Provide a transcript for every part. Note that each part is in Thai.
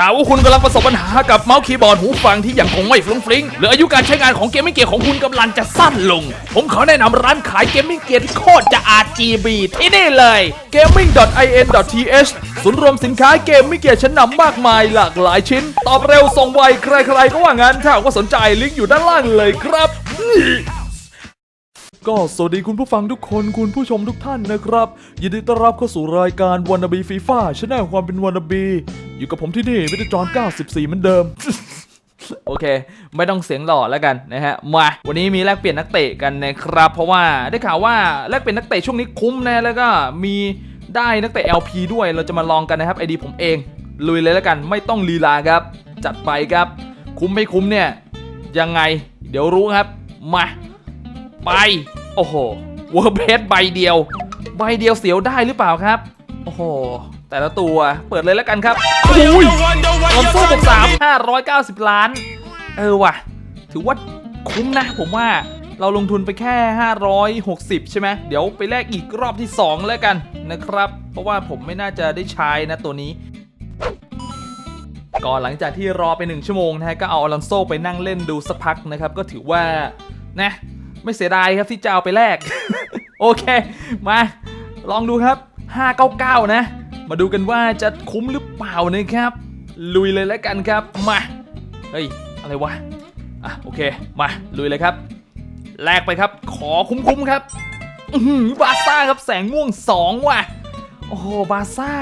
ถ้าว่าคุณกำลังประสบปัญหากับเมาส์คีย์บอร์ดหูฟังที่ยังคงไม่ฟรุ้งฟริ้งหรืออายุการใช้งานของเกมมิ่งเกียร์ของคุณกำลังจะสั้นลง ผมขอแนะนำร้านขายเกมมิ่งเกียร์ที่โคตรจะ RGB ที่นี่เลย gaming.in.th ศูนย์รวมสินค้าเกมมิ่งเกียร์ชั้นนำมากมายหลากหลายชิ้น ตอบเร็วส่งไวใครๆก็ว่างั้นถ้าว่าสนใจลิงก์อยู่ด้านล่างเลยครับก็สวัสดีคุณผู้ฟังทุกคนคุณผู้ชมทุกท่านนะครับ ยินดีต้อนรับเข้าสู่รายการวันนาบีฟีฟ่าชแนลความเป็นวันนาบี อยู่กับผมที่นี่มิตรจอน94เหมือนเดิม โอเค ไม่ต้องเสียงหล่อแล้วกันนะฮะ มา วันนี้มีแลกเปลี่ยนนักเตะกันนะครับ เพราะว่าได้ข่าวว่าแลกเปลี่ยนนักเตะช่วงนี้คุ้มนะแล้วก็มีได้นักเตะ LP ด้วยเราจะมาลองกันนะครับไอดีผมเองลุยเลยแล้วกันไม่ต้องลีลาครับ จัดไปครับ คุ้มไม่คุ้มเนี่ย ยังไง เดี๋ยวรู้ครับ มา ไป โอ้โหเวอร์เพสใบเดียว ใบเดียวเสียวได้หรือเปล่าครับ โอ้โห แต่ละตัวเปิดเลยแล้วกันครับโอ้ยลอนโซ่บวกสามห้าร้อยเก้าสิบล้าน เออว่ะ ถือว่าคุ้มนะผมว่าเราลงทุนไปแค่ 560 ใช่ไหม เดี๋ยวไปแลกอีกรอบที่ 2 แล้วกันนะครับ เพราะว่าผมไม่น่าจะได้ใช้นะตัวนี้ก่อนหลังจากที่รอไป 1 ชั่วโมงนะฮะ ก็เอาอลอนโซไปนั่งเล่นดูสักพักนะครับ ก็ถือว่า นะ ไม่เสียดายครับที่จะเอาไปแลก โอเค มา ลองดูครับ 599 นะ มาดูกันว่าจะคุ้มหรือเปล่านะครับ ลุยเลยแล้วกันครับ มา เฮ้ย อะไรวะ อะ โอเค มา ลุยเลยครับ แลกไปครับ ขอคุ้มๆครับ อื้อหือบาซ่าครับแสงม่วง 2 ว่ะ โอ้โห บาซ่า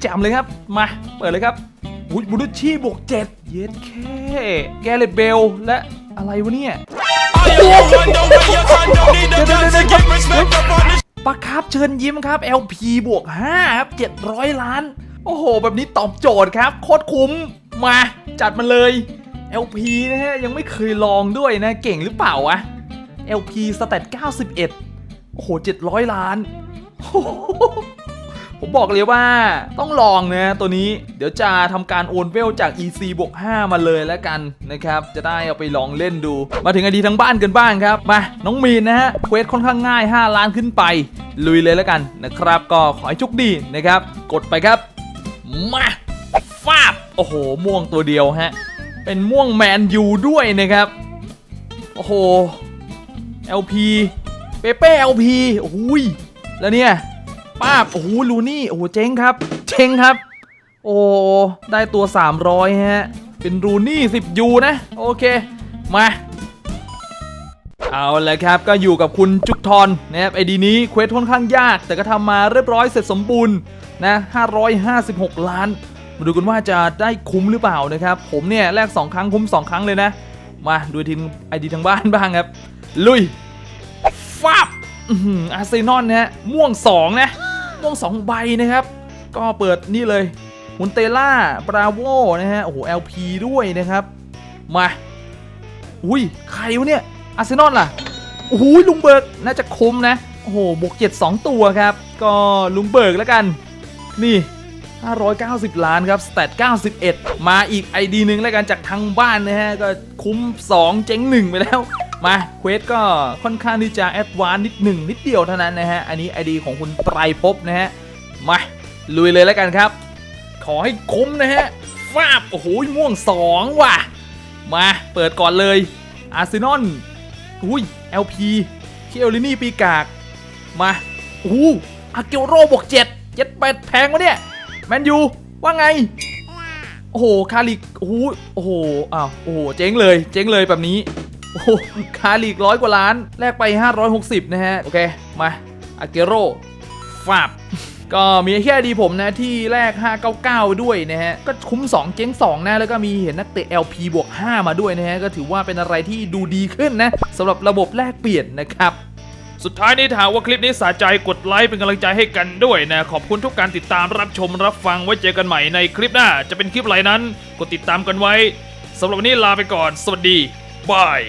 แจ่มเลยครับ มา เปิดเลยครับอุ้ยบูรุชชี่บวกเจ็ดเย็ดแค่แกเลตเบลและอะไรวะเนี่ย ปะครับเชิญยิ้มครับ LP บวก5ครับ700 ล้าน โอ้โห แบบนี้ตอบโจทย์ครับ โคตรคุ้ม มาจัดมาเลย LP นะฮะ ยังไม่เคยลองด้วยนะ เก่งหรือเปล่าวะ LP สเตต91 โอ้โห 700 ล้านโอ้โห ผมบอกเลยว่าต้องลองนะตัวนี้เดี๋ยวจะทำการโอนเวลจาก EC บวก5มาเลยแล้วกันนะครับจะได้เอาไปลองเล่นดู มาถึงไอดีทั้งบ้านกันบ้างครับ มาน้องมีนนะฮะเควสค่อนข้างง่าย 5 ล้านขึ้นไป ลุยเลยแล้วกันนะครับ ก็ขอให้โชคดีนะครับ กดไปครับ มาฟาบโอ้โห ม่วงตัวเดียวฮะ เป็นม่วงแมนยูด้วยนะครับ โอ้โห LP เปเป้ LP โอ้ยแล้วเนี่ย ป้าบโอ้โหลูนี่โอ้โหเจ๊งครับ เจ๊งครับ โอ้ได้ตัว 300 ฮะ เป็นรูนี่10ยูนะ โอเค มาเอาละครับก็อยู่กับคุณจุกทอนนะครับไอดีนี้เควสค่อนข้างยาก แต่ก็ทำมาเรียบร้อยเสร็จสมบูรณ์นะ556 ล้าน มาดูกันว่าจะได้คุ้มหรือเปล่านะครับ ผมเนี่ยแลก2 ครั้งคุ้ม 2 ครั้งเลยนะ มาดูทีมไอดีทางบ้านบ้างครับ ลุยฟับอาร์เซนอลนะฮะม่วง 2 นะ ม่วง2ใบนะครับ ก็เปิดนี่เลยมุนเตล่าบราโวนะฮะ โอ้โห LP ด้วยนะครับ มา อุ้ย ใครวะเนี่ย อาร์เซนอลล่ะ โอ้โห ลุงเบิร์กน่าจะคุ้มนะ โอ้โห บวก 7 2 ตัวครับ ก็ลุงเบิร์กแล้วกัน นี่ 590 ล้านครับสเตต91 มาอีก ID หนึ่งแล้วกันจากทางบ้านนะฮะ ก็คุ้ม 2 เจ๊ง 1 ไปแล้ว มาเควสก็ค่อนข้างที่จะแอดวานนิดหนึ่งนิดเดียวเท่านั้นนะฮะ อันนี้ ID ของคุณไตรภพนะฮะ มา ลุยเลยแล้วกันครับ ขอให้คุ้มนะฮะฟาบ โอ้โหม่วง 2 ว่ะ มาเปิดก่อนเลย อาร์เซนอลอุ้ย LP เคียวลินี่ปีกาก มาโอ้โหอาเกลโรบวกเจ็ดเจ็ดแปดแพงวะเนี่ย แมนยู ว่าไง โอ้โห คาลิกโอ้โหโอ้โหอ้าว โอ้โห เจ๊งเลย เจ๊งเลยแบบนี้ โอ้โหคาลิกร้อยกว่าล้าน แลกไป 560 นะฮะ โอเค มาอาเกโรฟาบก็มีแค่ดีผมนะที่แรก 599ด้วยนะฮะ ก็คุ้ม 2 เจ๊ง2นะแล้วก็มีเห็นนักเตะ LP บวก 5 มาด้วยนะฮะ ก็ถือว่าเป็นอะไรที่ดูดีขึ้นนะสำหรับระบบแลกเปลี่ยนนะครับสุดท้ายนี้ถามว่าคลิปนี้สะใจกดไลค์เป็นกำลังใจให้กันด้วยนะ ขอบคุณทุกการติดตามรับชมรับฟังไว้เจอกันใหม่ในคลิปหน้า จะเป็นคลิปอะไรนั้น กดติดตามกันไว้สำหรับวันนี้ลาไปก่อน สวัสดี บาย